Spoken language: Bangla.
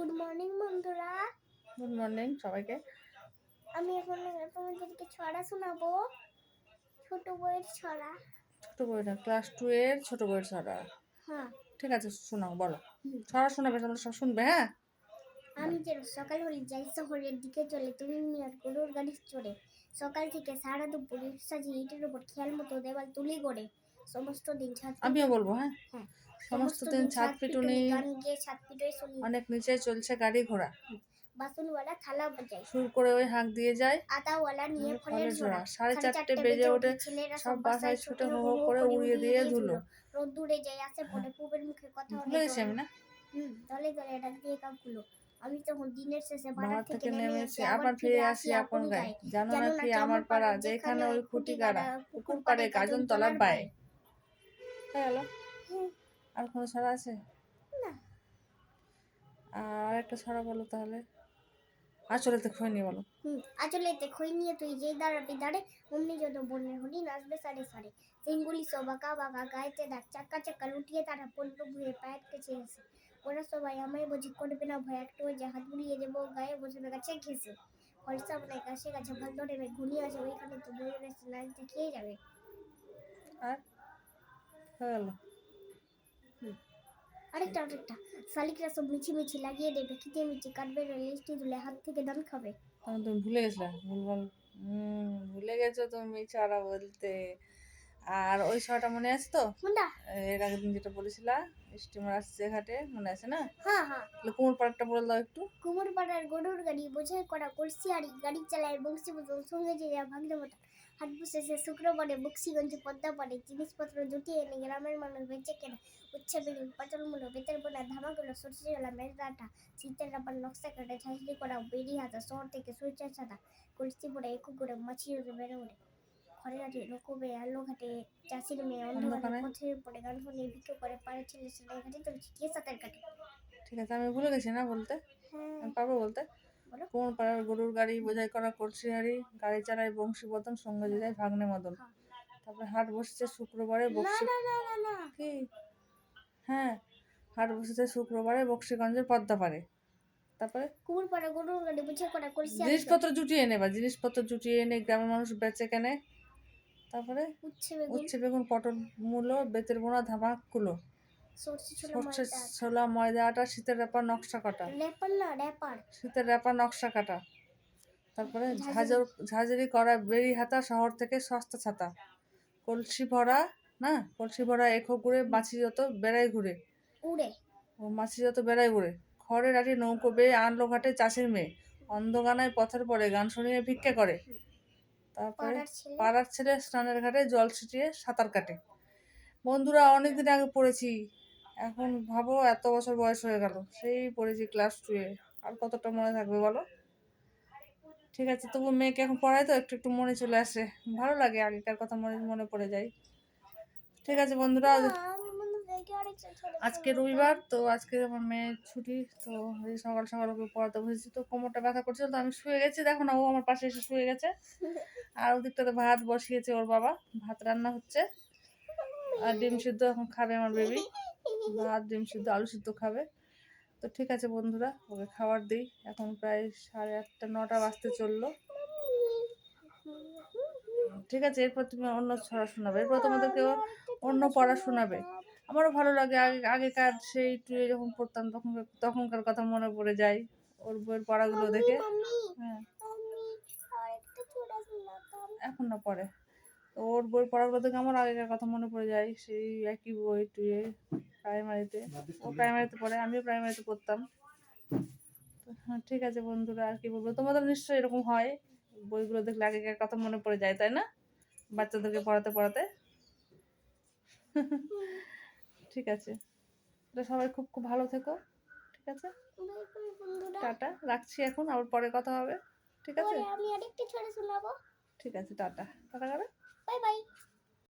গুড মর্নিং বন্ধুরা। গুড মর্নিং সবাইকে। আমি এখন তোমাদেরকে ছড়া শোনাবো। ছোট বইয়ের ছড়া। ছোট বইটা ক্লাস টু এর ছোট বইয়ের ছড়া। হ্যাঁ। ঠিক আছে শোনাও বলো। ছড়া শোনাবে তোমরা সব শুনবে হ্যাঁ? আমি যে সকাল হলে যাই শহরের দিকে চলে তুমি মিয়ার গরুর গাড়ি চড়ে। সকাল থেকে সারা দুপুর সাজিয়ে ইটের উপর খেয়াল মতো দেওয়াল তুলি করে সমস্ত দিন ছাদ আমিও বলব হ্যাঁ। হ্যাঁ সমস্ত দিন ছাদ পিটুনি অনেক নিচে চলছে গাড়ি ঘোড়া। বাসনওয়ালা থালা বাজায়। সুর করে ওই হাঁক দিয়ে যায়। আতাওয়ালা নিয়ে ফলের ঝোড়া। সাড়ে চারটে বেজে ওঠে সব বাসায় ছুটে হো হো করে উড়িয়ে দিয়ে ধুলো। রোদ দূরে যায় আসে পড়ে পুবের মুখে কথা আমি না? হুম দলে দলে ডাক দিয়ে কাকুলো আমি তখন দিনের শেষে বাড়া থেকে নেমে এসে আবার ফিরে আসি আপন গায়ে। জানো না কি আমার পাড়া? যেখানে ওই খুঁটি গাড়া পুকুর পাড়ে গাজন তলার বায়ে হয়ে গেল। আর কোনো ছড়া আছে? না। আর একটা ছড়া বলো তাহলে। আসলে তো খৈনি বলো। হুম আচলে তে খই নিয়ে তুই যেই দাঁড়াবি দাঁড়ে অমনি যত বনের হলি নাচবে সারে সারে। সিঙ্গুলি সব বাঁকা বাঁকা গায়েতে দাগ চাক্কা চাক্কা লুটিয়ে তারা পড়ল ভুয়ে পায়ের কাছে এসে। ওরা সবাই আমায় বুঝি করবে না ভয় একটু যে হাত বুলিয়ে দেবো গায়ে বসবে গাছে ঘেসে ফলসা বলে গাছে গাছে ভালো ধরে ঘুরিয়ে আছে ওইখানে তো বই রয়েছে না খেয়ে যাবে? আর? হয়ে গেল আরেকটা আরেকটা। শালিকরা সব মিছি মিছি লাগিয়ে দেবে খিচে মিচি কাটবে লিস্টি তুলে হাত থেকে দান খাবে। তখন তুমি ভুলে গেছিলে? ভুলভাল ভুলে গেছো তুমি ছড়া বলতে। আর ওই ছড়াটা মনে আছে তো? এর আগের দিন যেটা বলেছিলা স্টিমার আসছে ঘাটে মনে আছে না? হ্যাঁ হ্যাঁ। কুমোর পাড়টা বলে দাও একটু। কুমোরপাড়ার গরুর গাড়ি বোঝাই করা করছি আর গাড়ি চালায় বংশী বোতল সঙ্গে যে যা মতো হাট বসেছে শুক্রবারে বক্সিগঞ্জে পদ্মা পারে জিনিসপত্র জুটিয়ে এনে গ্রামের মানুষ বেঁচে কেনে উচ্ছে বেগুন পটল মূলো বেতের বোনা ধামাগুলো সরষে জলা মেজদাটা শীতের রাবার নকশা কাটে ছাঁচড়ি করা বেরি হাতা শহর থেকে সূর্যের সাদা কলসি পড়ে একু করে মাছি বেড়ে ওঠে ঘরে ঘাটে নকুবে আলো ঘাটে চাষির মেয়ে অন্ধকারে। পথের পরে গান শুনে বিক্রি করে পাড়ে ছেলে ছেলে ঘাটে তো ছিটিয়ে সাঁতার কাটে ঠিক আছে আমি ভুলে গেছি না বলতে হ্যাঁ পারব বলতে কোমর পাড়ার গরুর গাড়ি বোঝাই করা কলসি হাড়ি গাড়ি চালায় বংশী বদন সঙ্গে যায় ভাগ্নে মদন। হ্যাঁ। তারপরে হাট বসেছে শুক্রবারে বক্সি কি? হ্যাঁ হাট বসেছে শুক্রবারে বক্সিগঞ্জের পদ্মা পারে তারপরে? কুকুর পাড়া গরুর গাড়ি বুঝে করা কলসি জিনিসপত্র জুটিয়ে এনে বা জিনিসপত্র জুটিয়ে এনে গ্রামের মানুষ বেচে কেনে। তারপরে? উচ্ছে বেগুন। উচ্ছে বেগুন পটল মূলো বেতের বোনা ধামাক কুলো। সরষে ছোলা ময়দা আটা শীতের র্যাপার নকশা কাটা। শীতের র্যাপার নকশা কাটা। তারপরে ঝাঁঝরি। ঝাঁঝর করা বেরি হাতা শহর থেকে সস্তা ছাতা। কলসি ভরা না? কলসি ভরা এখো ঘুরে মাছি যত বেড়াই ঘুরে। উড়ে। ও মাছি যত বেড়াই ঘুরে। খড়ের আটি নৌকো বেয়ে আনলো ঘাটে চাষির মেয়ে। অন্ধগানায় পথের পরে গান শুনিয়ে ভিক্ষে করে। তারপরে পাড়ার ছেলে স্নানের ঘাটে জল ছিটিয়ে সাঁতার কাটে। বন্ধুরা অনেকদিন আগে পড়েছি। এখন ভাবো এত বছর বয়স হয়ে গেল সেই পড়েছি ক্লাস টুয়ে আর কতটা মনে থাকবে বলো? ঠিক আছে তবু মেয়েকে এখন পড়াই তো একটু একটু মনে চলে আসে। ভালো লাগে আগেকার কথা মনে মনে পড়ে যায়। ঠিক আছে বন্ধুরা আজকে রবিবার তো আজকে আমার মেয়ের ছুটি তো এই সকাল সকাল ওকে পড়াতে বসেছি। তো কোমরটা ব্যথা করছিল তো আমি শুয়ে গেছি। দেখো না ও আমার পাশে এসে শুয়ে গেছে। আর ওদিকটাতে ভাত বসিয়েছে ওর বাবা ভাত রান্না হচ্ছে। আর ডিম সিদ্ধ এখন খাবে আমার বেবি ভাত ডিম সিদ্ধ আলু সিদ্ধ খাবে। তো ঠিক আছে বন্ধুরা ওকে খাবার দিই। এখন প্রায় সাড়ে আটটা নটা বাজতে চলল। ঠিক আছে এরপর তুমি অন্য ছড়া শোনাবে। এরপর তোমাদেরকে অন্য পড়া শোনাবে। আমারও ভালো লাগে আগে আগেকার সেই টুয়ে যখন পড়তাম তখন তখনকার কথা মনে পড়ে যায় ওর বইয়ের পড়াগুলো দেখে। হ্যাঁ। এখন না পড়ে। তো ওর বই পড়াগুলো দেখে আমার আগেকার কথা মনে পড়ে যায় সেই একই বই টুয়ে প্রাইমারিতে ও প্রাইমারিতে পড়ে আমিও প্রাইমারিতে পড়তাম। হ্যাঁ ঠিক আছে বন্ধুরা আর কি বলব? তোমাদের নিশ্চয়ই এরকম হয় বইগুলো দেখলে আগেকার কথা মনে পড়ে যায় তাই না? বাচ্চাদেরকে পড়াতে পড়াতে। ঠিক আছে। তো সবাই খুব খুব ভালো থেকো ঠিক আছে? বাই বাই বন্ধুরা টাটা রাখছি এখন আবার পরে কথা হবে ঠিক আছে? আমি আরেকটা ছোড়া শোনাবো। ঠিক আছে টাটা। টাটা করে বাই বাই।